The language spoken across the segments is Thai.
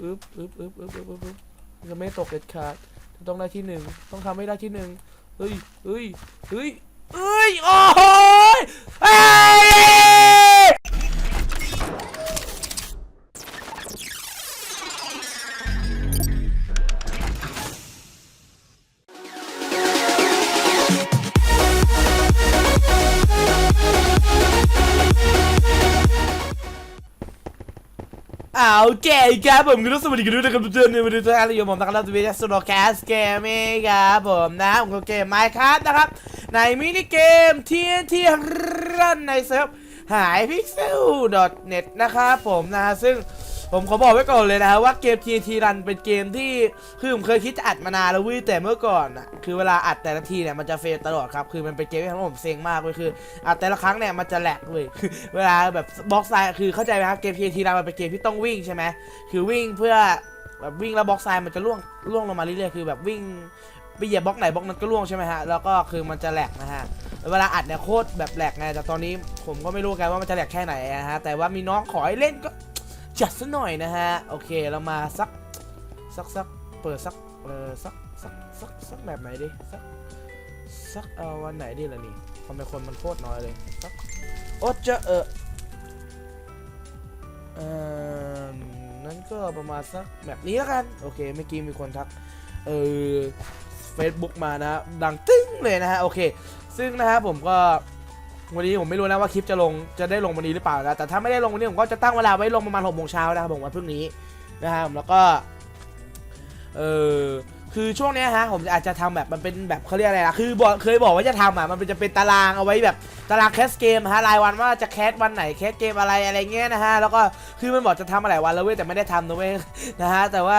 อึ๊บอึ๊บอึ๊บอึ๊บอึ๊บอึ๊บจะไม่ตกเด็ดขาดต้องได้ที่หนึ่งต้องทำให้ได้ที่หนึ่งเฮ้ยเฮ้ยเฮ้ยเฮ้ยโอ้โหเอ้ย เอาเจ๊ครับผมก็ต้องสวัสดีกันด้วยนะครับทุกท่านในวันนี้ทุกท่านอยู่ผมนะครับจะเป็นสโนว์แคสเกมครับผมนะผมก็เกมไมค์ครับนะครับ ในมินิเกมที่ที่รันในเซิร์ฟหาย pixel.net นะครับผมนะฮะซึ่ง ผมขอบอกไว้ก่อนเลยนะฮะว่าเกม TNT Run เป็นเกมที่คือผมเคยคิดจะอัดมานานแล้วเวิแต่เมื่อก่อนอะคือเวลาอัดแต่ละทีเนี่ยมันจะเฟลตลอดครับคือมันเป็นเกมที่ทำให้ผมเซ็งมากเลยคืออัดแต่ละครั้งเนี่ยมันจะแหลกเลยเวลาแบบบล็อกไซด์คือเข้าใจไหมครับเกม TNT Run มันเป็นเกมที่ต้องวิ่งใช่ไหมคือวิ่งเพื่อแบบวิ่งแล้วบล็อกไซด์มันจะล่วงล่วงลงมาเรื่อยๆคือแบบวิ่งไปเหยียบบล็อกไหนบล็อกนั้นก็ล่วงใช่ไหมฮะแล้วก็คือมันจะแหลกนะฮะเวลาอัดเนี่ยโคตรแบบแหลกไงแต่ตอนนี้ผมก็ไม่รู้กันว่ามันจะแหลกแค่ไหนนะฮะแต่ว่ามีน้องขอให้เล่นก็ จัดซะหน่อยนะฮะ โอเคเรามาสักสักสักเปิดสักเออสักสักสักสักแบบไหนดิสักสักเอาวันไหนดีล่ะนี่ทำไมคนมันโคตรน้อยเลยสักโอ๊ตจะเออเออนั่นก็ประมาณสักแบบนี้แล้วกันโอเคเมื่อกี้มีคนทักเออ Facebook มานะดังตึ้งเลยนะฮะโอเค ซึ่งนะฮะผมก็ วันนี้ผมไม่รู้นะว่าคลิปจะลงจะได้ลงวันนี้หรือเปล่านะแต่ถ้าไม่ได้ลงวันนี้ผมก็จะตั้งเวลาไว้ลงประมาณหกโมงเช้านะครับผมวันพรุ่งนี้นะครับแล้วก็เออคือช่วงเนี้ยฮะผมอาจจะทำแบบมันเป็นแบบเขาเรียกอะไรนะคือบอกเคยบอกว่าจะทำอะมันเป็นจะเป็นตารางเอาไว้แบบตารางแคสเกมฮะรายวันว่าจะแคสวันไหนแคสเกมอะไรอะไรเงี้ยนะฮะแล้วก็คือมันบอกจะทำมาหลายวันแล้วเว้ยแต่ไม่ได้ทำนะเว้ยนะฮะแต่ว่า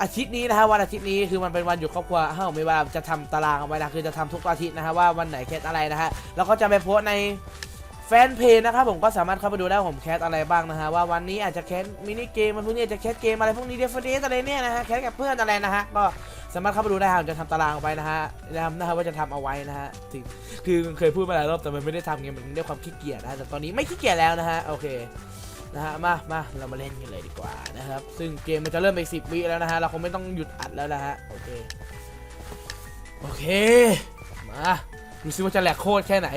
อาทิตย์นี้นะฮะวันอาทิตย์นี้คือมันเป็นวันหยุดครอบครัวห้าผมมีเวลาจะทำตารางเอาไว้นะคือจะทำทุกอาทิตย์นะฮะว่าวันไหนแคสอะไรนะฮะแล้วก็จะไปโพสในแฟนเพจนะครับผมก็สามารถเข้าไปดูได้ผมแคสอะไรบ้างนะฮะว่าวันนี้อาจจะแคสมินิเกมวันพรุ่งนี้อาจจะแคสเกมอะไรพวกนี้เดฟเดสอะไรเนี่ยนะฮะแคสกับเพื่อนอะไรนะฮะก็สามารถเข้าไปดูได้ผมจะทำตารางเอาไว้นะฮะย้ำนะฮะว่าจะทำเอาไว้นะฮะถึงคือเคยพูดมาหลายรอบแต่มันไม่ได้ทำไงมันด้วยความขี้เกียจนะฮะแต่ตอนนี้ไม่ขี้เกียจแล้วนะฮะโอเค นะฮะมามาเรามาเล่นกันเลยดีกว่านะครับ ซึ่งเกมมันจะเริ่มไปสิบวิแล้วนะฮะ เราคงไม่ต้องหยุดอัดแล้วนะฮะ โอเค โอเค มาดูซิว่าจะแหลกโคตรแค่ไหน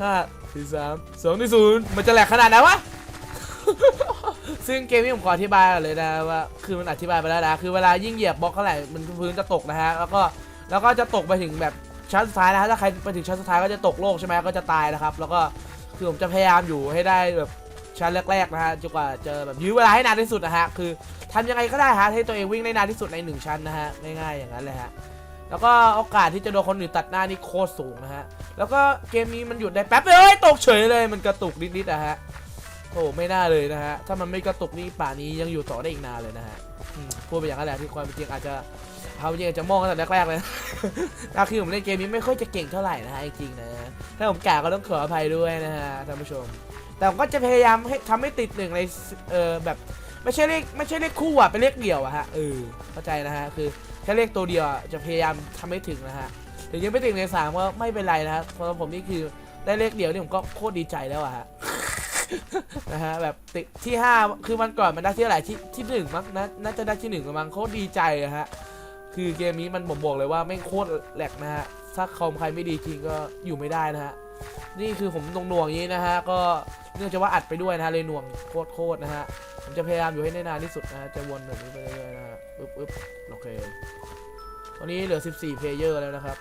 ห้าสี่สามสองที่ศูนย์มันจะแหลกขนาดไหนวะ ซึ่งเกมนี้ผมขออธิบายเลยนะว่า คือมันอธิบายไปแล้วนะ คือเวลายิ่งเหยียบบล็อกเท่าไหร่มันพื้นจะตกนะฮะ แล้วก็ แล้วก็จะตกไปถึงแบบชั้นสุดท้ายนะฮะ ถ้าใครไปถึงชั้นสุดท้ายก็จะตกโลกใช่ไหมก็จะตายนะครับ แล้วก็ คือผมจะพยายามอยู่ให้ได้แบบ ชั้นแรกๆนะฮะจนกว่าจะแบบยื้อเวลาให้นานที่สุดนะฮะคือทำยังไงก็ได้ฮะให้ตัวเองวิ่งได้นานที่สุดในหนึ่งชั้นนะฮะง่ายๆอย่างนั้นเลยฮะแล้วก็โอกาสที่จะโดนคนอื่นตัดหน้านี่โคตรสูงนะฮะแล้วก็เกมนี้มันหยุดได้แป๊บเดียวตกเฉยเลยมันกระตุกนิดๆนะฮะโอ้ไม่น่าเลยนะฮะถ้ามันไม่กระตุกนี่ป่านี้ยังอยู่ต่อได้อีกนานเลยนะฮะพูดไปอย่างนั้นแหละที่ความเป็นจริงอาจจะเขาจริงอาจจะมองตั้งแต่แรกๆเลยนะคือผมเล่นเกมนี้ไม่ค่อยจะเก่งเท่าไหร่นะฮะจริงๆนะ ถ้าผมกาก็ต้องขออภัยด้วยนะฮะท่านผู้ชม แต่ผมก็จะพยายามให้ทำให้ติดหนึ่งในเออแบบไม่ใช่เลขไม่ใช่เลขคู่อะเป็นเลขเดี่ยวอะฮะเออเข้าใจนะฮะคือแค่เลขตัวเดียวอะจะพยายามทำให้ถึงนะฮะถึงยังไม่ถึงในสามก็ไม่เป็นไรนะฮะสำหรับผมนี่คือได้เลขเดียวนี่ผมก็โคตรดีใจแล้วอะฮะ นะฮะแบบติดที่ห้าคือมันก่อนมันได้ที่เท่าไหร่ที่ที่หนึ่งมั้งนะน่าจะได้ที่หนึ่งมั้งโคตรดีใจอะฮะ คือเกมนี้มันผมบอกเลยว่าไม่งโคตรแหลกนะฮะ ถ้าคอมใครไม่ดีจริงก็อยู่ไม่ได้นะฮะ นี่คือผมหน่วงๆอย่างนี้นะฮะ ก็เนื่องจากว่าอัดไปด้วยนะฮะเลยหน่วงโคตรโคตรนะฮะ ผมจะพยายามอยู่ให้ได้นานที่สุดนะฮะ จะวนแบบนี้ไปเรื่อยๆนะฮะปึ๊บปึ๊บโอเค ตอนนี้เหลือ 14เพลเยอร์แล้วนะครับ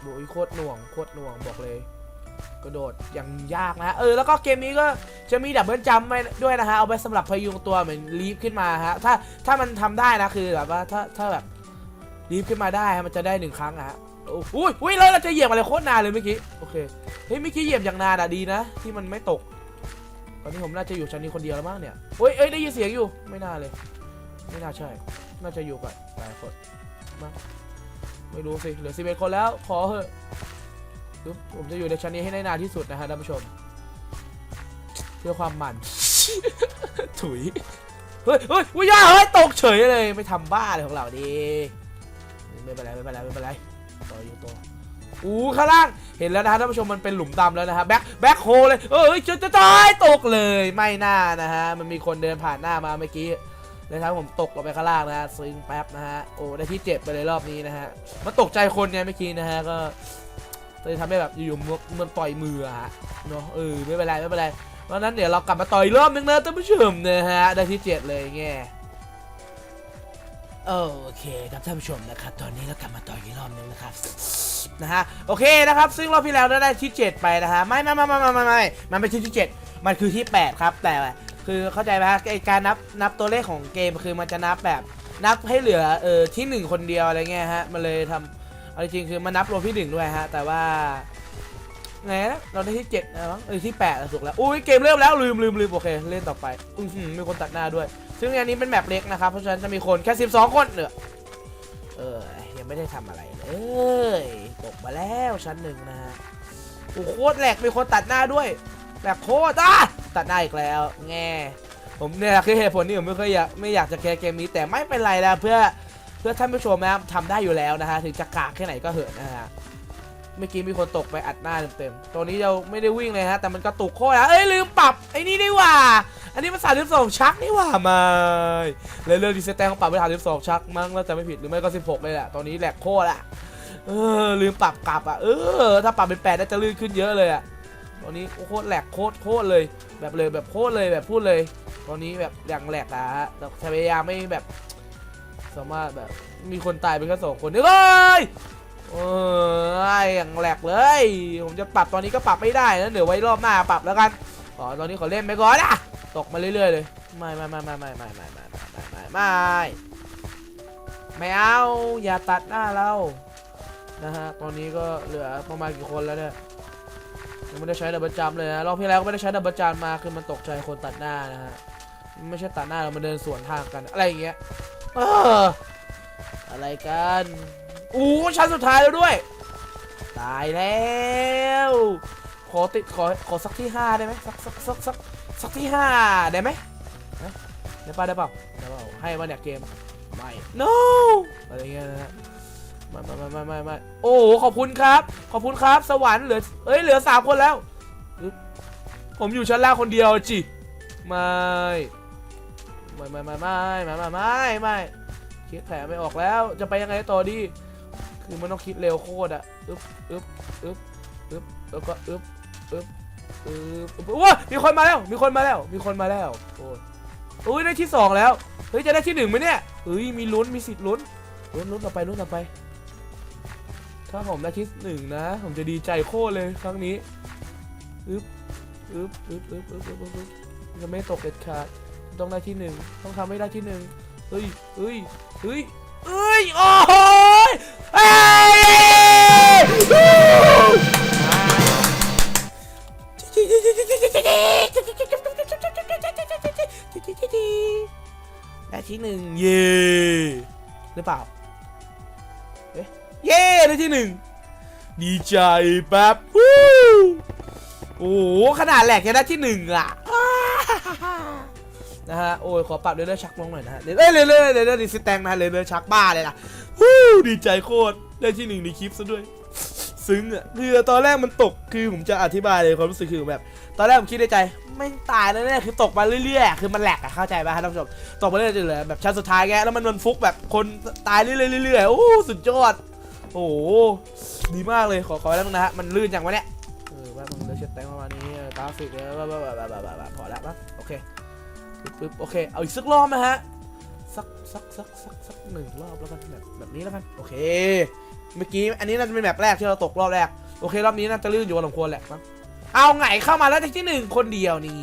โอ้ยโคตรหน่วงโคตรหน่วงบอกเลยกระโดดอย่างยากนะฮะเออแล้วก็เกมนี้ก็จะมีดับเบิลจัมป์ไว้ด้วยนะฮะเอาไว้สำหรับพยุงตัวเหมือนลีฟขึ้นมาฮะถ้าถ้ามันทำได้นะคือแบบว่าถ้าถ้าแบบลีฟขึ้นมาได้มันจะได้หนึ่งครั้งอะฮะ โอ้อุ้ยอุ้ยแล้วเราจะเหยียบอะไรโคตรนานเลยเมื่อกี้ โอเค เฮ้ยเมื่อกี้เหยียบอย่างนานอะดีนะ ที่มันไม่ตก ตอนนี้ผมน่าจะอยู่ชั้นนี้คนเดียวแล้วมั้งเนี่ยเฮ้ยเอ้ยได้ยินเสียงอยู่ ไม่น่าเลย ไม่น่าใช่ น่าจะอยู่กับหลายคนมั้งไม่รู้สิ เหลือสิบเอ็ดคนแล้ว ขอเถอะผมจะอยู่ในชั้นนี้ให้ได้นานที่สุดนะฮะท่านผู้ชม เพื่อความมัน ถุย เฮ้ยเฮ้ยวิญญาเฮ้ย ตกเฉยเลย ไม่ทำบ้าเลยของเราดิไม่เป็นไร ไม่เป็นไร ไม่เป็นไร ต่ออยู่ตัวอู้ข้างล่างเห็นแล้วนะฮะท่านผู้ชมมันเป็นหลุมดำแล้วนะฮะแบ็คแบ็คโฮเลยเอ้ยจะจะตายตกเลยไม่น่านะฮะมันมีคนเดินผ่านหน้ามาเมื่อกี้เลยทำให้ผมตกลงไปข้างล่างนะฮะซึ้งแป๊บนะฮะโอ้ได้ที่เจ็บไปเลยรอบนี้นะฮะมันตกใจคนไงเมื่อกี้นะฮะก็เลยทำให้แบบอยู่ๆมันปล่อยมือฮะเนาะเออไม่เป็นไรไม่เป็นไรเพราะฉะนั้นเดี๋ยวเรากลับมาต่อยรอบนึงนะท่านผู้ชมนะฮะได้ที่เจ็ดเลยแง่ โอเคครับท่านผู้ชมนะครับ ตอนนี้เรากลับมาต่ออีกรอบนึงนะครับนะฮะโอเคนะครับ ซึ่งรอบที่แล้วเราได้ที่ 7 ไปนะฮะไม่ไม่ไม่ไม่ไม่ไม่ไม่มันเป็นที่ที่ 7 มันคือที่ 8 ครับ แต่คือเข้าใจไหมฮะไอการนับนับตัวเลขของเกมคือมันจะนับแบบนับให้เหลือเออที่ 1 คนเดียวอะไรเงี้ยฮะมันเลยทำเอาจริงๆคือมันนับรวมที่ 1 ด้วยฮะแต่ว่าไงนะเราได้ที่7นะมั้งเออที่8แล้วถูกแล้วอุ้ยเกมเริ่มแล้วลืมลืมลืมโอเคเล่นต่อไปอือหือมีคนตัดหน้าด้วย ซึ่งอันนี้เป็นแมปเล็กนะครับ เพราะฉะนั้นจะมีคนแค่ 12 คนเนอะเออ ยังไม่ได้ทำอะไรเลย ตกมาแล้วชั้นหนึ่งนะฮะโอ้โหโคตรแหลกมีคนตัดหน้าด้วยแหลกโคตรอะตัดหน้าอีกแล้ว แง่ผมเนี่ยคือเหตุผลที่ผมไม่เคยอยากไม่อยากจะแคร์เกมนี้แต่ไม่เป็นไรแล้วเพื่อเพื่อท่านผู้ชมนะครับทำได้อยู่แล้วนะฮะถึงจะกากแค่ไหนก็เหอะนะฮะ เมื่อกี้มีคนตกไปอัดหน้าเต็มๆ ตัวนี้เราไม่ได้วิ่งเลยฮะ แต่มันกระตุกโคตรนะเอ้ยลืมปรับไอ้นี่ดีว่า อันนี้มันสามสิบสองชักนี่ว่าม่เลยเรื่องดีเซตแตงเขาปรับไปสามสิบสองชักมั้งแล้วจะไม่ผิดหรือไม่ก็สิบหกเลยแหละ ตอนนี้แหลกโคตรอะเออลืมปรับกลับอะ เออ ถ้าปรับเป็นแปดน่าจะลื่นขึ้นเยอะเลยอะตอนนี้โคตรแหลกโคตรโคตรเลย แบบเลยแบบโคตรเลยแบบพูดเลย ตอนนี้แบบอย่างแหลกอะฮะแต่พยายามไม่แบบ สามารถแบบมีคนตายไปแค่สองคนเอ้ย เอออย่างแหลกเลย ผมจะปรับตอนนี้ก็ปรับไม่ได้นะเดี๋ยวไว้รอบหน้าปรับแล้วกันอ๋อตอนนี้ขอเล่นไปก่อนนะตกมาเรื่อยๆเลยไม่ไม่ไม่ไม่ไม่ไม่ไม่ไม่ไม่ไม่ไม่ไม่ไม่เอาอย่าตัดหน้าเรานะฮะตอนนี้ก็เหลือประมาณกี่คนแล้วเนี่ยยังไม่ได้ใช้ดับเบิลจัมเลยนะรอบที่แล้วก็ไม่ได้ใช้ดับเบิลจัมมาคือมันตกใจคนตัดหน้านะฮะไม่ใช่ตัดหน้าเรามันเดินสวนทางกันอะไรอย่างเงี้ยเอออะไรกัน อู้ชั้นสุดท้ายแล้วด้วย ตายแล้ว ขอติดขอขอสักที่ห้าได้ไหมสักสักสักสักสักที่ห้าได้ไหมฮะได้ป่ะได้เปล่าได้เปล่าให้มาเนี่ยเกมไม่ no อะไรเงี้ยนะฮะไม่ไม่ไม่ไม่ไม่ไม่โอ้โหขอบคุณครับ ขอบคุณครับ สวรรค์เหลือเอ้ยเหลือสามคนแล้วอึ๊บผมอยู่ชั้นล่างคนเดียวจิไม่ไม่ไม่ไม่ไม่ไม่ไม่ไม่ไม่คิดแผลไม่ออกแล้ว จะไปยังไงต่อดี คือมันต้องคิดเร็วโคตรอะอึ๊บอึ๊บอึ๊บอึ๊บแล้วก็อึ๊บอึ๊บอึ๊บว้ามีคนมาแล้ว มีคนมาแล้ว มีคนมาแล้วโอ้ยได้ที่สองแล้ว เฮ้ย จะได้ที่หนึ่งไหมเนี่ยเฮ้ย มีลุ้น มีสิทธิ์ลุ้น ลุ้นลุ้นต่อไป ลุ้นต่อไป ถ้าผมได้ที่หนึ่งนะ ผมจะดีใจโคตรเลยครั้งนี้ อึ๊บอึ๊บอึ๊บอึ๊บอึ๊บอึ๊บอึ๊บจะไม่ตกเด็ดขาด ต้องได้ที่หนึ่ง ต้องทำให้ได้ที่หนึ่งเฮ้ยเฮ้ยเฮ้ยเฮ้ย โอ้ย ได้ที่หนึ่งเย่หรือเปล่าเย่ได้ที่หนึ่งดีใจแป๊บวู้โอ้โหขนาดแหลกยังได้ที่หนึ่งอะนะฮะโอ้ยขอปรับเรื่อยๆชักลงหน่อยนะฮะเรื่อยๆเรื่อยๆเรื่อยเรื่อยๆดิสแตงนะเรื่อยๆชักบ้าเลยนะวู้ดีใจโคตรได้ที่หนึ่งในคลิปซะด้วยซึ้งอะคือตอนแรกมันตกคือผมจะอธิบายเลยความรู้สึกคือแบบ ตอนแรกผมคิดในใจ ไม่ตายแล้วเนี่ยคือตกมาเรื่อยๆ คือมันแหลกอะเข้าใจป่ะครับท่านผู้ชมตกมาเรื่อยๆเลยแบบชั้นสุดท้ายแกแล้วมันมันฟุกแบบคนตายเรื่อยๆเรื่อยๆโอ้สุดยอดโอ้ดีมากเลยขอขอแล้วมึงนะฮะมันลื่นอย่างวะเนี่ยเออว่ามึงเลยเช็ดแตงประมาณนี้กราฟิกเออบ้าบ้าบ้าบ้าบ้าบ้าพอแล้วปะโอเคปึ๊บปึ๊บโอเคเอาอีกสักรอบนะฮะสักสักสักสักสักหนึ่งรอบแล้วกันแบบแบบนี้แล้วกันโอเค เมื่อกี้อันนี้น่าจะเป็นแบบแรกที่เราตกรอบแรกโอเครอบนี้น่าจะลื่นอยู่พอสมควรแหละมั้ง เอาไงเข้ามาแล้วที่หนึ่งคนเดียวนี่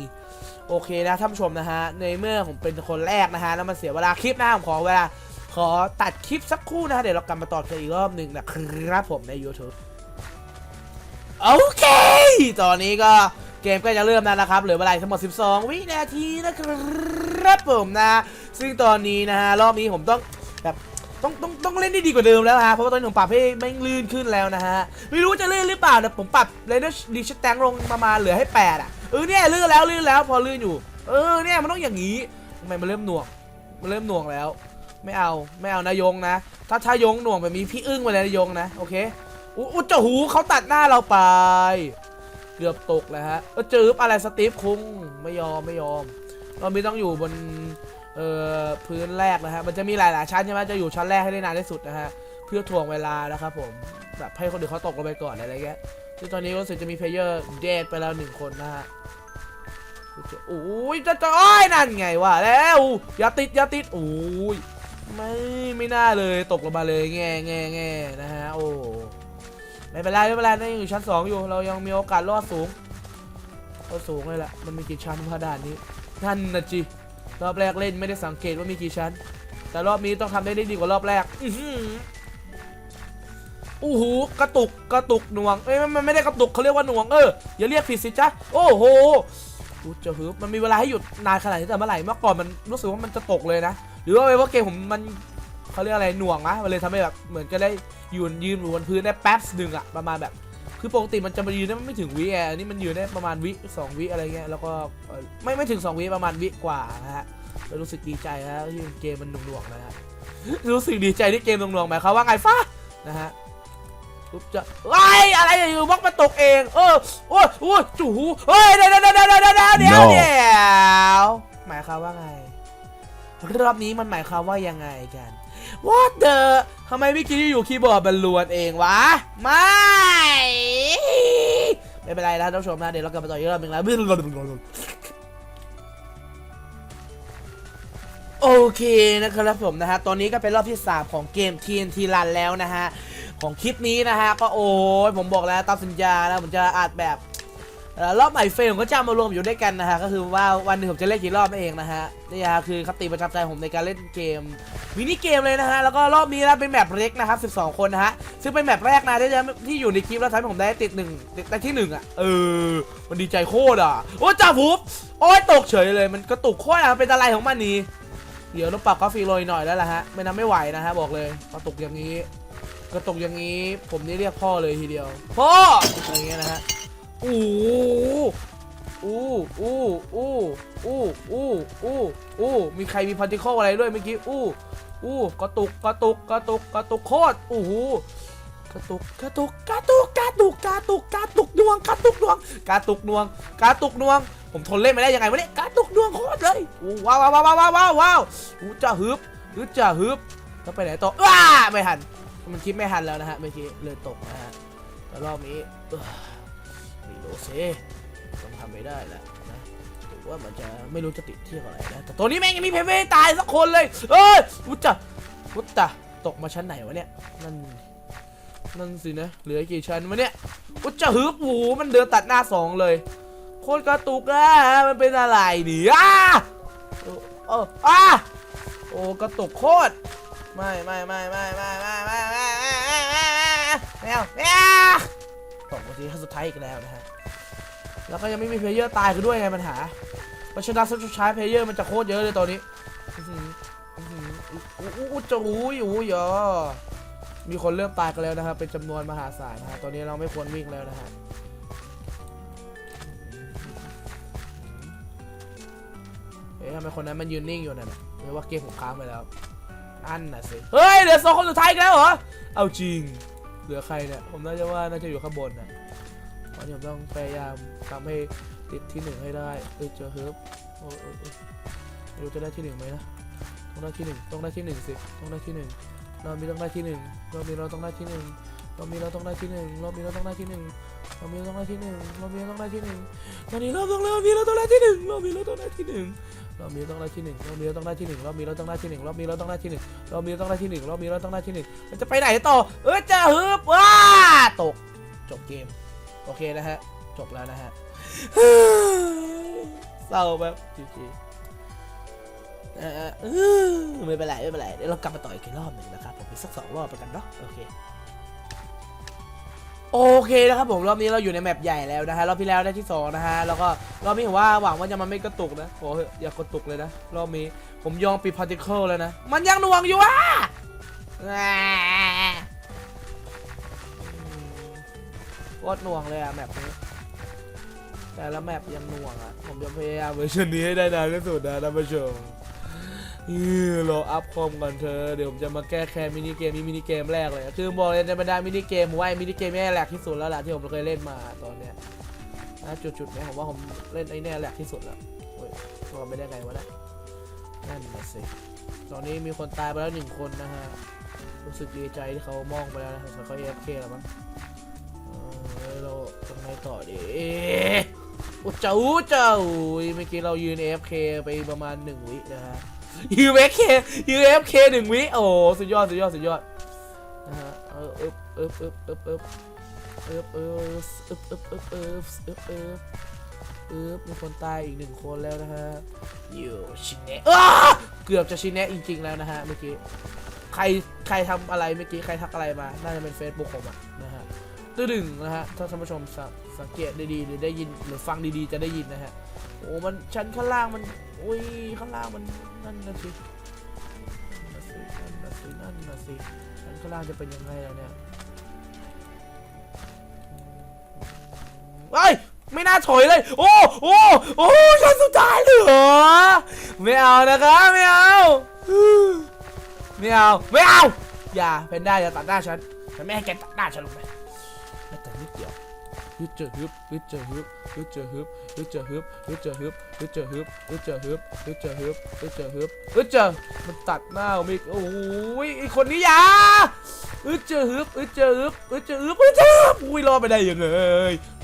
โอเคนะท่านผู้ชมนะฮะในเมื่อผมเป็นคนแรกนะฮะแล้วมันเสียเวลาคลิปนะผมขอเวลาขอตัดคลิปสักครู่นะะเดี๋ยวเรากลับมาต่อกันอีกรอบหนึ่งนะครับผมใน YouTube โอเค ตอนนี้ก็เกมก็จะเริ่มแล้วนะครับ เหลือเวลาทั้งหมด 12 วินาทีนะครับผมนะ ซึ่งตอนนี้นะฮะ รอบนี้ผมต้องแบบ ต้องต้องต้องเล่นได้ดีกว่าเดิมแล้วฮะเพราะว่าตอนนี้ผมปรับให้แม่งลื่นขึ้นแล้วนะฮะไม่รู้จะลื่นหรือเปล่าแต่ผมปรับเรเดอร์ดีชแตงลงประมาณเหลือให้8อะเออเนี่ยลื่นแล้วลื่นแล้วพอลื่นอยู่ เออเนี่ยมันต้องอย่างนี้ทำไมมันเริ่มหน่วงมันเริ่มหน่วงแล้ว ไม่เอาไม่เอานายงนะ ถ้าถ้ายงหน่วงแบบนี้พี่อึ้งไปเลยนายงนะโอเคอุ๊ยจะหูเขาตัดหน้าเราไป เกือบตกแล้วฮะเออจืบอะไรสตีฟคุงไม่ยอมไม่ยอมเราไมีต้องอยู่บน เอ่อพื้นแรกนะฮะมันจะมีหลาย ๆ ชั้นใช่ไหมจะอยู่ชั้นแรกให้ได้นานที่สุดนะฮะเพื่อถ่วงเวลานะครับผมแบบให้คนอื่นเขาตกลงไปก่อนอะไรเงี้ยซึ่งตอนนี้รู้สึกจะมีเพลเยอร์เดดไปแล้วหนึ่งคนนะฮะโอ้ยจะจะอ้อยนั่นไงวะแล้วอย่าติดอย่าติดโอ้ยไม่ไม่น่าเลยตกลงมาเลยแง่แง่แง่นะฮะโอ้ไม่เป็นไรไม่เป็นไรนั่นยังอยู่ชั้นสองอยู่ เรายังมีโอกาสรอดสูงรอดสูงเลยแหละมันมีกี่ชั้นพระด่านนี้นั่นนะจิ รอบแรกเล่นไม่ได้สังเกตว่ามีกี่ชั้น แต่รอบนี้ต้องทำได้ดีกว่ารอบแรกอือหืออู้หูกระตุกกระตุกหน่วงเอ้ยมันไม่ได้กระตุกเขาเรียกว่าหน่วงเอออย่าเรียกผิดสิจ๊ะโอ้โหอูจะฮึบมันมีเวลาให้หยุดนานขนาดนี้แต่เมื่อไหร่เมื่อก่อนมันรู้สึกว่ามันจะตกเลยนะ หรือว่าเป็นเพราะเกมผมมันเขาเรียกอะไรหน่วงนะมันเลยทำให้แบบเหมือนก็ได้ยืนยืนอยู่บนพื้นได้แป๊บหนึ่งอะประมาณแบบ คือปกติมันจะมายืนได้ไม่ถึงวิแอร์อันนี้มันยืนได้ประมาณวิสองวิอะไรเงี้ยแล้วก็เอ่อไม่ไม่ถึงสองวิประมาณวิกว่านะฮะแล้วรู้สึกดีใจฮะที่เกมมันหน่วงๆนะฮะรู้สึกดีใจที่เกมหน่วงๆหมายความว่าไงฟ้านะฮะปุ๊บจะไอ้ยอะไรอยู่บล็อกมันตกเอง เออโอ้ยโอ้ยจู่หูเฮ้ยเดี๋ยวเดี๋ยวเดี๋ยวเดี๋ยวเดี๋ยวเดี๋ยวเดี๋ยว No เดี๋ยวหมายความว่าไงรอบนี้มันหมายความว่ายังไงกัน What the ทำไมพี่กี้อยู่คีย์บอร์ดบรรลวนเองวะ ไม่ ไม่เป็นไรนะท่านผู้ชมนะ เดี๋ยวเรากลับมาต่ออีกรอบหนึ่งแล้วโอเคนะครับผมนะฮะ ตอนนี้ก็เป็นรอบที่ 3 ของเกม TNT Run แล้วนะฮะ ของคลิปนี้นะฮะ ก็โอ้ยผมบอกแล้วตามสัญญานะผมจะอัดแบบ รอบใหม่เฟรมก็จะมารวมอยู่ด้วยกันนะฮะก็คือว่าวันหนึ่งผมจะเล่นกี่รอบนั่นเองนะฮะนี่ฮะคือคติประจำใจผมในการเล่นเกมมินิเกมเลยนะฮะแล้วก็รอบนี้นะเป็นแมปเล็กนะครับ 12 คนนะฮะซึ่งเป็นแมปแรกนะที่ที่อยู่ในคลิปแล้วทำให้ผมได้ติดหนึ่งติดได้ที่หนึ่งอะเออมันดีใจโคตรอะโอ้จ่าฟุบโอ้ยตกเฉยเลย มันกระตุกโคตรอะเป็นอะไรของมันนี่เดี๋ยวต้องปรับกราฟิกโรยหน่อยแล้วล่ะฮะไม่นั้นไม่ไหวนะฮะบอกเลยกระตุกอย่างนี้ กระตุกอย่างนี้ ผมนี่เรียกพ่อเลยทีเดียวพ่ออะไรเงี้ยนะฮะ อู้อู้อู้อู้อู้อู้อู้อู้มีใครมีพาร์ติเคิลอะไรด้วยเมื่อกี้อู้อู้กระตุกกระตุกกระตุกกระตุกโคตรอู้หูกระตุกกระตุกกระตุกกระตุกกระตุกกระตุกดวงกระตุกดวงกระตุกดวงกระตุกดวง ผมทนเล่นไม่ได้ยังไงวะเนี่ยกระตุกดวงโคตรเลยอู้ว้าวว้าวว้าวว้าวว้าวอู้จะฮึบฮึบจะฮึบแล้วไปไหนต่อว้าไม่ทันมันคิดไม่ทันแล้วนะฮะเมื่อกี้เลยตกนะฮะแล้วรอบนี้ เอ้อรีโหลดเซต้องทำไม่ได้แหละนะถือว่ามันจะไม่รู้จะติดเที่ยวอะไรนะ แต่ตัวนี้แม่งยังมีเพเวตายสักคนเลย เอ้ยวุ้จะวุ้จะตกมาชั้นไหนวะเนี่ยนั่นนั่นสินะ เหลือกี่ชั้นวะเนี่ยวุ้จะฮึบโอ้โหมันเดินตัดหน้าสองเลยโคตรกระตุกอะมันเป็นอะไรเนี่ยอ้าเอออ้าโอ้กระตุกโคตรไม่ไม่ไม่ไม่ไม่ไม่ไม่ไม่ไม่ไม่ไม่เอาไม่เอาตกมาทีสุดท้ายอีกแล้วนะฮะ แล้วก็ยังไม่มีเพลเยอร์ตายคือด้วยไงปัญหาเพราะฉะนั้นสุดท้ายเพลเยอร์มันจะโคตรเยอะเลยตอนนี้อื้อหืออื้อหืออู้อู้อู้จะอู้ยอู้ยอมีคนเริ่มตายกันแล้วนะครับ เป็นจำนวนมหาศาลนะฮะตอนนี้เราไม่ควรวิ่งแล้วนะฮะเอ๊ะทำไมคนนั้นมันยืนนิ่งอยู่นั่นน่ะหรือว่าเกมผมค้างไปแล้ว อันน่ะสิ เฮ้ย เหลือสองคนสุดท้ายแล้วเหรอ เอาจริง เหลือใครเนี่ย ผมน่าจะว่าน่าจะอยู่ข้างบนนะ อนนี้ผมต้องพยายามทำให้ติดที่หนึ่งให้ได้เออเจอเฮิร์บโอ้โอ้โอ้ไม่รู้จะได้ที่หนึ่งไหมนะต้องได้ที่หนึ่งต้องได้ที่หนึ่งสิต้องได้ที่หนึ่งรอบนี้ต้องได้ที่หนึ่งรอบนี้เราต้องได้ที่หนึ่งรอบนี้เราต้องได้ที่หนึ่งรอบนี้เราต้องได้ที่หนึ่งรอบนี้เราต้องได้ที่หนึ่งรอบนี้เราต้องได้ที่หนึ่งตอนนี้เราต้องรอบนี้เราต้องได้ที่หนึ่งรอบนี้เราต้องได้ที่หนึ่งรอบนี้ต้องได้ที่หนึ่งรอบนี้เราต้องได้ที่หนึ่งรอบนี้เราต้องได้ที่หนึ่งรอบนี้เราต้องได้ที่หนึ่งรอบนี้เราต้องได้ที่หนึ่งรอบนี้เราต้องได้ที่หนึ่งมันจะไปไหนต่อเออจะฮึบว้าตกจบเกม โอเคนะฮะ จบแล้วนะฮะเศร้าแบบจีจีเออเออไม่เป็นไรไม่เป็นไรเดี๋ยวเรากลับมาต่ออีกรอบหนึ่งนะครับผมอีกสักสองรอบไปกันเนาะโอเคโอเคนะครับผมรอบนี้เราอยู่ในแมปใหญ่แล้วนะฮะรอบที่แล้วได้ที่สองนะฮะแล้วก็รอบนี้ผมว่าหวังว่าจะมันไม่กระตุกนะโอ้เถอะอย่ากระตุกเลยนะรอบนี้ผมยอมปิดพาร์ติเคิลแล้วนะมันยังหน่วงอยู่อะ โคตรหน่วงเลยอะแมปนี้แต่ละแมปยังหน่วงอะผมจะพยายามเวอร์ชันนี้ให้ได้นานที่สุดนะท่านผู้ชมเรออัพคอมก่อนเธอเดี๋ยวผมจะมาแก้แค้นมินิเกมนี้มินิเกมแรกเลยคือบอกเลยในบรรดามินิเกมว่าไอ้มินิเกมนี่แหลกที่สุดแล้วล่ะที่ผมเคยเล่นมาตอนเนี้ยนะจุดๆเนี้ยผมว่าผมเล่นไอ้เนี่ยแหลกที่สุดแล้วเฮ้ยรอดไม่ได้ไงวะเนะนั่นนะสิตอนนี้มีคนตายไปแล้วหนึ่งคนนะฮะรู้สึกดีใจที่เขามองไปแล้วนะเขาเอฟเคแล้วมั้ง ทำไงต่อดีอุยเจ้าเจ้าอุยเมื่อกี้เรายืน AFK ไปประมาณหนึ่งวินะฮะ UFK UFK หนึ่งวิ โอ้สุดยอดสุดยอดสุดยอดนะฮะเอออึบอึบอึบอึบอึบอึบอึบอึบอึบอึบอึบอึบอึบอึบมีคนตายอีกหนึ่งคนแล้วนะฮะอยู่ชินเนะเกือบจะชินเนะจริง ๆ แล้วนะฮะเมื่อกี้ ใครใครทำอะไรเมื่อกี้ใครทักอะไรมา น่าจะเป็น Facebook ผมอะ ตื้อดึงนะฮะถ้าท่านผู้ชมสังสังเกตดีๆหรือได้ยินหรือฟังดีๆจะได้ยินนะฮะโอ้มันชั้นข้างล่างมันอุ้ยข้างล่างมันนั่นนะสินั่นนะสินั่นนะสินั่นนะสิชั้นข้างล่างจะเป็นยังไงล่ะเนี่ยเฮ้ไม่น่าถอยเลย โอ้โอ้โอ้ชั้นสุดท้ายเลยเหรอไม่เอานะครับไม่เอาไม่เอาไม่เอาอย่าเป็นได้อย่าตัดหน้าฉันฉันไม่ให้แกตัดหน้าฉันลงไปิดเดียวฮึดเจอฮึบฮึดเจอฮึบฮึดเจอฮึบฮึดเจอฮึบฮึดเจอฮึบฮึดเจอฮึบฮึดเจอฮึบฮึดเจอฮึบฮึดเจอฮึบฮึดเจอมันตัดหน้ามอีกโอ้ยไอคนนี้ย่าฮึดเจอฮึบฮึดเจอฮึบฮึดเจอฮึบฮึดเจออุ้ยรอดไปได้ยังไง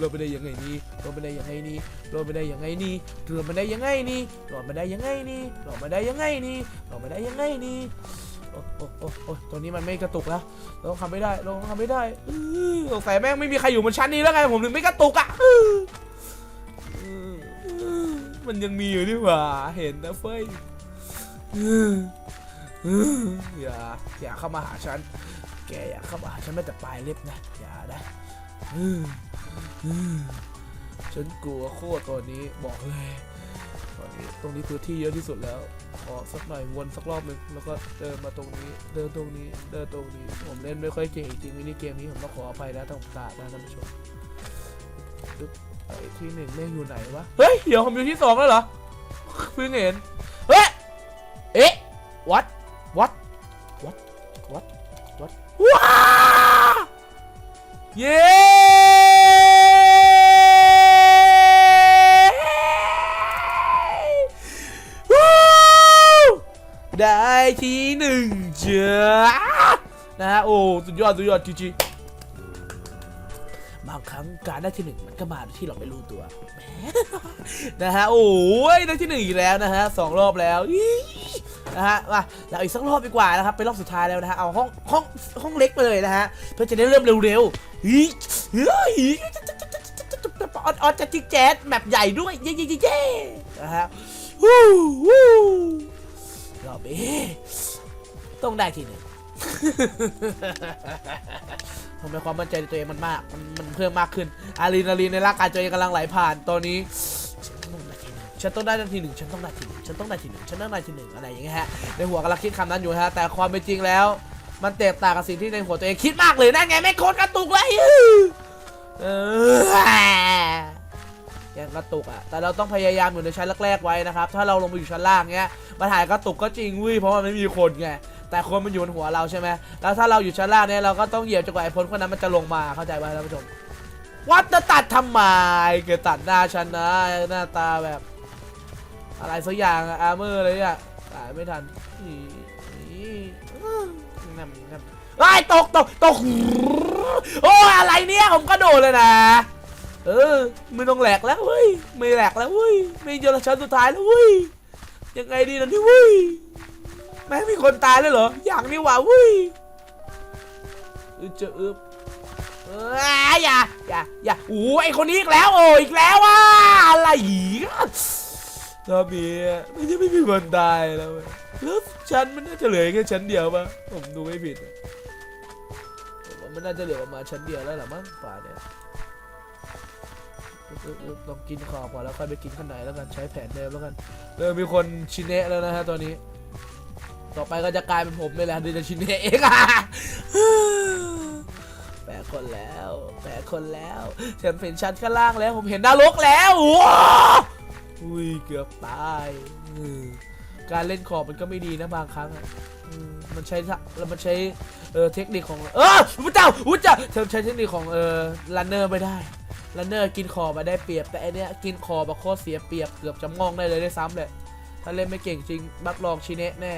รอดไปได้ยังไงนี่รอดไปได้ยังไงนี่รอดไปได้ยังไงนี่รอดไปได้ยังไงนี่รอดไปได้ยังไงนี่รอดไปได้ยังไงนี่รอดไปได้ยังไงนี่ โอ้โอ้โอ้ตัวนี้มันไม่กระตุกแล้วเราต้องทำไม่ได้เราต้องทำไม่ได้สงสัยแม่งไม่มีใครอยู่บนชั้นนี้แล้วไงผมถึงไม่กระตุกอะมันยังมีอยู่นี่หว่าเห็นนะเฟ้ยอย่าอย่าเข้ามาหาฉัน แกอย่าเข้ามาหาฉันแม้แต่ปลายเล็บนะอย่านะฉันกลัวโคตรตัวนี้บอกเลย ตอนนี้ตรงนี้พื้นที่เยอะที่สุดแล้ว ขอสักหน่อยวนสักรอบหนึ่งแล้วก็เดินมาตรงนี้เดินตรงนี้เดินตรงนี้ ผมเล่นไม่ค่อยเก่งจริงมินิเกมนี้ผมต้องขออภัยนะต้องตาดนะท่านผู้ชมไอ้ที่หนึ่งแม่งอยู่ไหนวะ เฮ้ย เดี๋ยวผมอยู่ที่สองแล้วเหรอเพิ่งเห็น เฮ้ย เอ๊ะ what what what what what ว้าเย้ ที่หนึ่งเจ้านะฮะโอ้สุดยอดสุดยอดจริงๆบางครั้งการได้ที่หนึ่งมันก็มาโดยที่เราไม่รู้ตัวนะฮะโอ้ยได้ที่หนึ่งอีกแล้วนะฮะสองรอบแล้วนะฮะมาเราอีกสักรอบดีกว่านะครับเป็นรอบสุดท้ายแล้วนะฮะเอาห้องห้องห้องเล็กไปเลยนะฮะเพื่อจะได้เริ่มเร็วๆอีเฮ้ยออดออดจะจิ๊กแจ๊ดแบบใหญ่ด้วยเย้เย้เย้นะฮะวู้วู้ รอบนี้ต้องได้ทีหนึ่งทำไมความมั่นใจในตัวเองมันมากมันมันเพิ่มมากขึ้นอะดรีนาลีนในร่างกายตัวเองกำลังไหลผ่านตอนนี้ฉันต้องได้ทีหนึ่งฉันต้องได้ทีหนึ่งฉันต้องได้ทีหนึ่งฉันต้องได้ทีหนึ่งฉันต้องได้ทีหนึ่งอะไรอย่างเงี้ยฮะในหัวกำลังคิดคำนั้นอยู่ฮะแต่ความเป็นจริงแล้ว มันแตกต่างกับสิ่งที่ในหัวตัวเองคิดมากเลยนั่นไงแม่โคตรกระตุกเลยเออ ยังกระตุกอะ แต่เราต้องพยายามอยู่ในชั้นแรกๆไว้นะครับ ถ้าเราลงไปอยู่ชั้นล่างเงี้ยมาถ่ายกระตุกก็จริงวิเพราะมันไม่มีคนไง แต่คนมันอยู่บนหัวเราใช่ไหมแล้วถ้าเราอยู่ชั้นล่างเนี่ยเราก็ต้องเหยียบจนกว่าไอ้พ้นคนนั้นมันจะลงมาเข้าใจไหมท่านผู้ชม วัดจะตัดทำไมเกิดตัดหน้าฉันนะหน้าตาแบบ อะไรสักอย่างอาร์เมอร์อะไรเนี่ยตายไม่ทันนี่นี่นั่นนั่นไอ้ยตกตกตกโอ้ยอะไรเนี่ยผมกระโดดเลยนะ เออไม่ต้องแหลกแล้วเว้ยไม่แหลกแล้วเว้ยไม่เจอชั้นสุดท้ายแล้วเว้ยยังไงดีนะนี่เว้ยแม่มีคนตายเลยเหรออย่างนี้ว่าเว้ยอึบเจออึบเอออย่าอย่าอย่าโอ้ไอคนนี้อีกแล้วโอ้อีกแล้วอะอะไรอีกอะถ้ามีอะไม่ใช่ไม่มีคนตายแล้วเว้ยแล้วชั้นมันน่าจะเหลือแค่ชั้นเดียวป่ะผมดูไม่ผิดมันน่าจะเหลือประมาณชั้นเดียวแล้วหละมั้งป่าเนี่ย ลองกินขอบก่อนแล้วค่อยไปกินข้างในแล้วกันใช้แผนเดิมแล้วกันเริ่มมีคนชินเนะแล้วนะฮะตอนนี้ ต่อไปก็จะกลายเป็นผมนี่แหละที่จะชินเนะเองอะแปดคนแล้วแปดคนแล้วฉันเห็นชั้นข้างล่างแล้วผมเห็นนรกแล้วว้าอุ้ยเกือบตายการเล่นขอบมันก็ไม่ดีนะบางครั้งอะมันใช้แล้วมันใช้เออเทคนิคของเออพระเจ้าพระเจ้าใช้เทคนิคของเออลันเนอร์ไม่ได้ ลันเนอร์กินขอมาได้เปรียบ แต่อันเนี้ยกินขอมาโคตรเสียเปรียบเกือบจะมองได้เลยได้ซ้ำเลยถ้าเล่นไม่เก่งจริงรับรองชิเนะแน่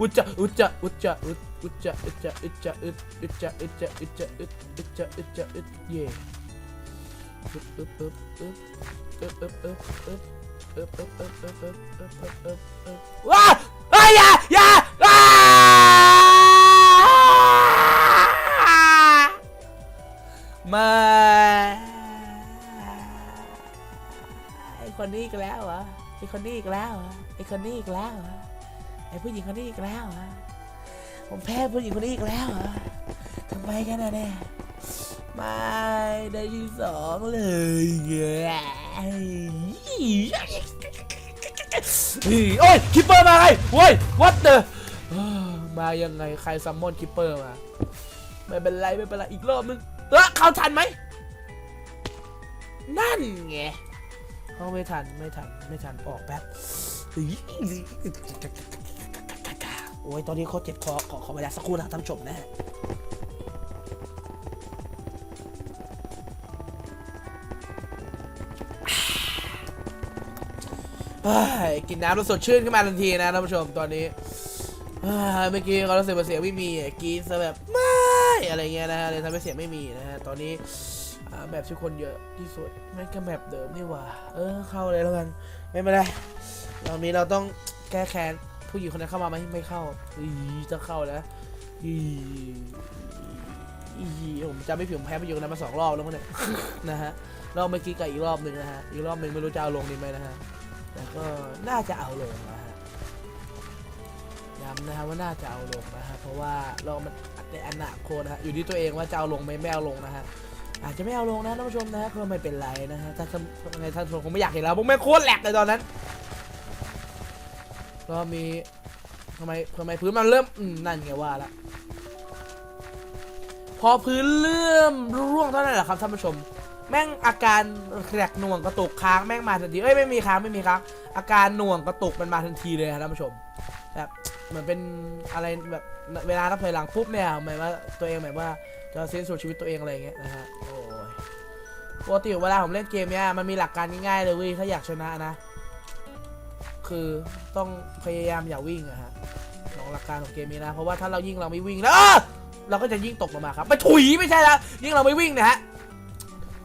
อุจจะอุจจะอุจจะอุจอุจจะอุจจะอุจจะอุจอุจจะอุจจะอุจจะอุจอุจจะอุจจะอุจเย่อึ๊บอึ๊บอึ๊บอึ๊บอึ๊บอึ๊บอึ๊บอึ๊บอึ๊บอึ๊บอึ๊บอึ๊บอึ๊บอึ๊บอึ๊บอึ๊บอึ๊บว้าเอ้ยาอย่าอ้ามา คนนี้อีกแล้วเหรอไอคนนี้อีกแล้วเหรอไอคนนี้อีกแล้วเหรอไอ้ผู้หญิงคนนี้อีกแล้วเหรอผมแพ้ผู้หญิงคนนี้อีกแล้วเหรอทำไมกันนะเนี่ยไม่ได้ที่สองเลยเงี้ยโอ้ยคิปเปอร์มาไงโว้ย what the มายังไงใครซัมมอนคิปเปอร์มาไม่เป็นไรไม่เป็นไรอีกรอบนึงเออเขาทันไหมนั่นไง เขาไม่ทันไม่ทันไม่ทันออกแป๊บโอ้ยตอนนี้เขาเจ็บคอขอขอเวลาสักครู่นะท่านผู้ชมนะกินน้ำแล้วสดชื่นขึ้นมาทันทีนะท่านผู้ชมตอนนี้เมื่อกี้เขารู้สึกว่าเสียงไม่มีกรีซะแบบไม่อะไรเงี้ยนะฮะเลยทำให้เสียงไม่มีนะฮะตอนนี้ แบบที่คนเยอะที่สุดไม่ก็แบบเดิมนี่หว่า เออเข้าเลยแล้วกัน ไม่เป็นไรรอบนี้เราต้องแก้แค้นผู้หญิงคนนั้นเข้ามาไหมไม่เข้าอีจะเข้าแล้วอีอีผมจำไม่ผิดผมแพ้ผู้หญิงคนนั้นมาสองรอบแล้วมั้งเนี่ยนะฮะรอบเมื่อกี้กับอีกรอบหนึ่งนะฮะอีกรอบหนึ่งไม่รู้จะเอาลงดีไหมนะฮะแต่ก็น่าจะเอาลงนะฮะย้ำนะฮะว่าน่าจะเอาลงนะฮะเพราะว่าเรามันในอนาคตนะฮะอยู่ที่ตัวเองว่าจะเอาลงไหมไม่เอาลงนะฮะ อาจจะไม่เอาลงนะท่านผู้ชมนะก็ไม่เป็นไรนะฮะถ้าท่านยังไงท่านผู้ชมคงไม่อยากเห็นเราพวกแม่งโคตรแหลกเลยตอนนั้น ก็มีทำไมทำไมพื้นมันเริ่มนั่นไงว่าละพอพื้นเริ่มร่วงเท่านั้นแหละครับท่านผู้ชม แม่งอาการแกรกหน่วงกระตุกค้างแม่งมาทันทีเอ้ยไม่มีค้างไม่มีค้างอาการหน่วงกระตุกมันมาทันทีเลยครับท่านผู้ชมแบบเหมือนเป็นอะไรแบบเวลานับถอยหลังปุ๊บเนี่ยหมายว่าตัวเองหมายว่าจะเซนสูชีวิตตัวเองอะไรเงี้ยนะฮะโอ้ยปกติเวลาผมเล่นเกมเนี้ยมันมีหลักการง่ายๆเลยเว้ยถ้าอยากชนะนะ คือต้องพยายามอย่าวิ่งอะฮะของหลักการของเกมนี้นะเพราะว่าถ้าเรายิ่งเราไม่วิ่งแล้วเราก็จะยิ่งตกลงมาครับไปถุยไม่ใช่แล้วยิ่งเราไม่วิ่งนะฮะ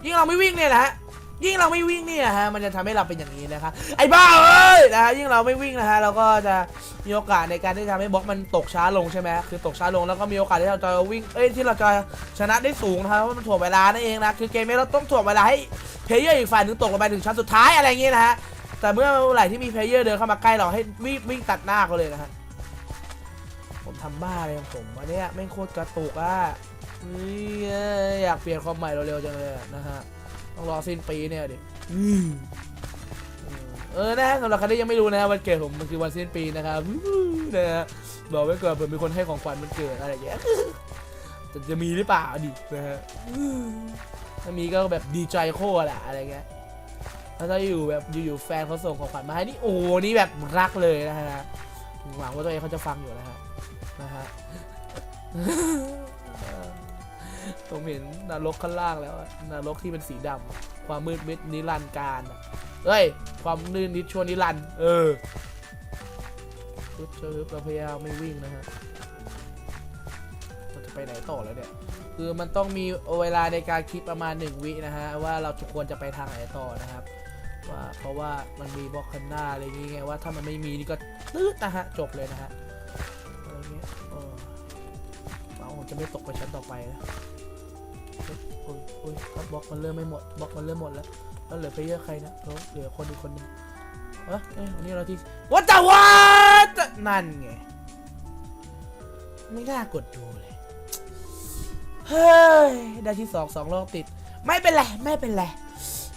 ยิ่งเราไม่วิ่งเนี่ยนะฮะ ยิ่งเราไม่วิ่งเนี่ยนะฮะมันจะทำให้เราเป็นอย่างนี้นะครับไอ้บ้าเอ้ยนะฮะยิ่งเราไม่วิ่งนะฮะเราก็จะมีโอกาสในการที่จะทำให้บล็อกมันตกช้าลงใช่ไหมคือตกช้าลงแล้วก็มีโอกาสที่เราจะวิ่งเอ้ยที่เราจะชนะได้สูงนะครับเพราะมันถ่วงเวลานั่นเองนะคือเกมนี้เราต้องถ่วงเวลาให้เพลเยอร์อีกฝ่ายนึงตกลงไปถึงชั้นสุดท้ายอะไรอย่างเงี้ยนะฮะแต่เมื่อไหร่ที่มีเพลเยอร์เดินเข้ามาใกล้เราให้วิ่งวิ่งตัดหน้าเขาเลยนะฮะผมทำบ้าเลยของผมวันนี้ยแม่งโคตรกระตุกอะอยากเปลี่ยนความใหม่เร็วๆจังเลยนะฮะ ต้องรอสิ้นปีเนี่ยดิเออนะสำหรับใครที่ยังไม่รู้นะวันเกิดผมมันคือวันสิ้นปีนะครับนะฮะบอกไว้ก่อนเผื่อมีคนให้ของขวัญมันเกิดอะไรอย่างเงี้ยแต่จะมีหรือเปล่าดินะฮะถ้ามีก็แบบดีใจโคตรอะอะไรเงี้ยแล้วถ้าอยู่แบบอยู่ๆแฟนเขาส่งของขวัญมาให้นี่โอ้นี่แบบรักเลยนะฮะหวังว่าตัวเองเขาจะฟังอยู่นะฮะนะฮะ ผมเห็นนรกข้างล่างแล้วนรกที่เป็นสีดำความมืดมิดนิรันดร์การเอ้ย ความมืดมิดชั่วนิรันดร์เออปึ๊บเชิบเราพยายามไม่วิ่งนะฮะเราจะไปไหนต่อแล้วเนี่ย คือมันต้องมีเวลาในการคิดประมาณ 1 วินะฮะ ว่าเราควรจะไปทางไหนต่อนะครับว่าเพราะว่ามันมีบล็อกข้างหน้าอะไรอย่างเงี้ยว่าถ้ามันไม่มีนี่ก็ตืดนะฮะจบเลยนะฮะอะไรเงี้ยเออเราจะไม่ตกไปชั้นต่อไปนะ โอ้ยโอ้ยครับบล็อกมันเริ่มไม่หมดบล็อกมันเริ่มหมดแล้วแล้วเหลือเพลเยอร์ใครนะแล้วเหลือคนอีกคนนึงเอ้ยเอ้ยอันนี้เราที่วัดจะวัดนั่นไงไม่น่ากดดูเลย เฮ้ย ได้ที่สองสองรอบติด ไม่เป็นไร ไม่เป็นไร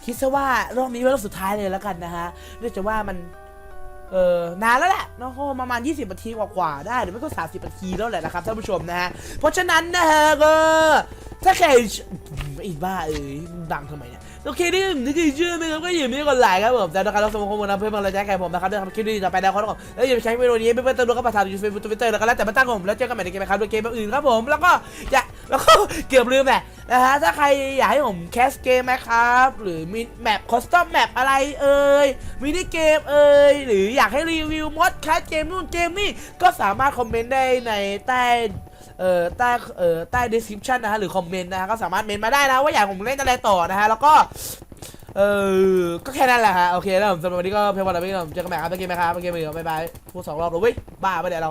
คิดซะว่ารอบนี้เป็นรอบสุดท้ายเลยแล้วกันนะฮะเนื่องจากว่ามัน เออนานแล้วแหละเนาะประมาณ 20นาทีกว่าๆได้หรือไม่ก็ 30นาทีแล้วแหละนะครับท่านผู้ชมนะฮะ เพราะฉะนั้นนะฮะก็ถ้าใครไอ้บ้าเอ้ยดังทำไมเนี่ยโอเคนี่นี่คือชื่อไหมครับก็อย่าลืมกดไลค์ครับผมแต่นะครับเราสมมติข้อมูลนะเพื่อนมาเลยแจ้งแก่ผมนะครับเรื่องคลิปนี้จะไปแล้วขอต้องแล้วอย่าไปใช้วิดีโอนี้เพื่อนๆตัวก็ประทานยูเฟซบุ๊กทวิตเตอร์แล้วก็แล้วแต่มาตั้งผมแล้วเจอกันใหม่ในเกมนะครับโดยเกมแบบอื่นครับผมแล้วก็อย่า แล้วก็เกือบลืมแหละนะฮะถ้าใครอยากให้ผมแคสเกมไหมครับ หรือมีแมปคอสตอมแมปอะไรเอ่ยมินิเกมเอ่ยหรืออยากให้รีวิวมอดแคสเกมนู่นเกมนี่ก็สามารถคอมเมนต์ได้ในใต้เอ่อใต้เอ่อใต้ description นะฮะหรือคอมเมนต์นะฮะก็สามารถเมนมาได้นะว่าอยากให้ผมเล่นอะไรต่อนะฮะแล้วก็เออก็แค่นั้นแหละฮะโอเคแล้วผมสำหรับวันนี้ก็เพียงพอแล้วไม่ต้องเจอกันใหม่ครับเมื่อกี้ไหมครับเมื่อกี้มือบ๊ายบายพูดสองรอบแล้วเว้ยบ้าไปเดี๋ยวเรา